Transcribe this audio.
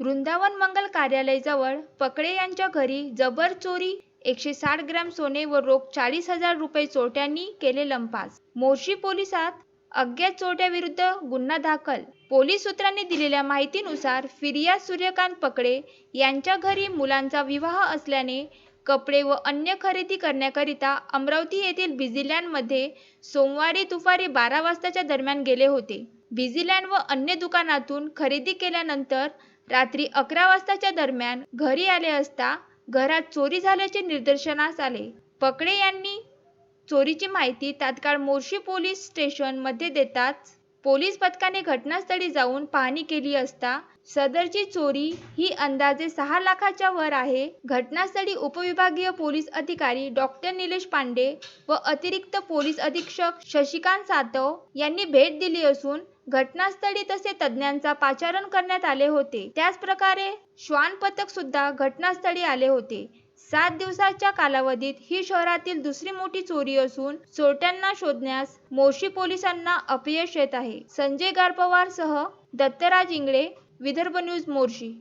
वृंदावन मंगल कार्यालयजवळ पकडे यांच्या घरी जबर चोरी एकशे साठ ग्रॅम सोने व रोख चाळीस हजार रुपये चोरट्यांनी केले लंपास. मोर्शी पोलिसात अज्ञात चोरट्याविरुद्ध गुन्हा दाखल. पोलीस सूत्रांनी दिलेल्या माहितीनुसार फिर्याद सूर्यकांत पकडे यांच्या घरी मुलांचा विवाह असल्याने कपडे व अन्य खरेदी करण्याकरिता अमरावती येथील बिझीलँडमध्ये सोमवारी दुपारी बारा वाजताच्या दरम्यान गेले होते. बिझीलँड व अन्य दुकानातून खरेदी केल्यानंतर रात्री अकरा वाजताच्या दरम्यान घरी आले असता घरात चोरी झाल्याचे निदर्शनास आले. पकडे यांनी चोरीची माहिती तात्काळ मोर्शी पोलीस स्टेशनमध्ये देताच पोलीस पथकाने घटनास्थळी जाऊन पाहणी केली असता सदरची चोरी ही अंदाजे सहा लाखाच्या वर आहे. घटनास्थळी उपविभागीय पोलीस अधिकारी डॉक्टर निलेश पांडे व अतिरिक्त पोलीस अधीक्षक शशिकांत सातव यांनी भेट दिली असून घटनास्थळी तसे तज्ज्ञांचा पाचारण करण्यात आले होते. त्याचप्रकारे श्वान पथक सुद्धा घटनास्थळी आले होते. सात दिवसाच्या कालावधीत ही शहरातील दुसरी मोठी चोरी असून चोरट्यांना शोधण्यास मोर्शी पोलिसांना अपयश येत आहे. संजय गारपवार सह दत्तराज इंगळे विदर्भ न्यूज मोर्शी.